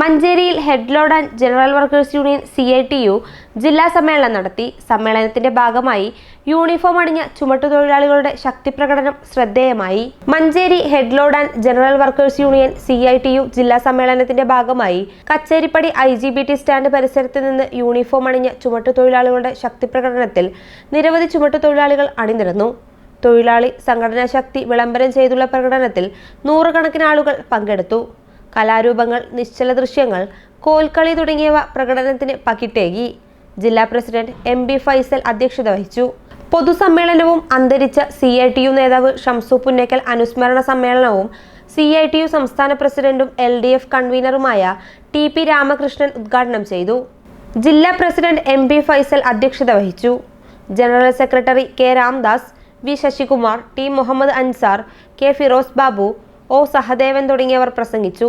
മഞ്ചേരിയിൽ head load and general workers union C I T U ജില്ലാ സമ്മേളനം നടത്തി. സമ്മേളനത്തിന്റെ ഭാഗമായി യൂണിഫോം അണിഞ്ഞ ചുമട്ടുതൊഴിലാളികളുടെ ശക്തിപ്രകടനം ശ്രദ്ധേയമായി. Manjeri head load and general workers union C I T U ജില്ലാ സമ്മേളനത്തിന്റെ ഭാഗമായി Kacheripady I G B T stand പരിസരത്ത് നിന്ന് യൂണിഫോം അണിഞ്ഞ ചുമട്ടുതൊഴിലാളികളുടെ ശക്തിപ്രകടനത്തിൽ നിരവധി ചുമട്ടുതൊഴിലാളികൾ അണിനിരന്നു. തൊഴിലാളി സംഘടനാ ശക്തി വിളംബരം ചെയ്തുള്ള പ്രകടനത്തിൽ നൂറുകണക്കിന് ആളുകൾ പങ്കെടുത്തു. കലാരൂപങ്ങൾ നിശ്ചല ദൃശ്യങ്ങൾ കോൽക്കളി തുടങ്ങിയവ പ്രകടനത്തിന് പകിട്ടേകി. ജില്ലാ പ്രസിഡന്റ് എം ബി ഫൈസൽ അധ്യക്ഷത വഹിച്ചു. പൊതുസമ്മേളനവും അന്തരിച്ച സി ഐ ടി യു നേതാവ് ഷംസു പുന്നക്കൽ അനുസ്മരണ സമ്മേളനവും സി ഐ ടി യു സംസ്ഥാന പ്രസിഡന്റും എൽ ഡി എഫ് കൺവീനറുമായ ടി പി രാമകൃഷ്ണൻ ഉദ്ഘാടനം ചെയ്തു. ജില്ലാ പ്രസിഡന്റ് എം ബി ഫൈസൽ അധ്യക്ഷത വഹിച്ചു. General secretary K Ramdas V Sasikumar T Muhammad Ansar K Firoz Babu O Sahadevan തുടങ്ങിയവർ പ്രസംഗിച്ചു.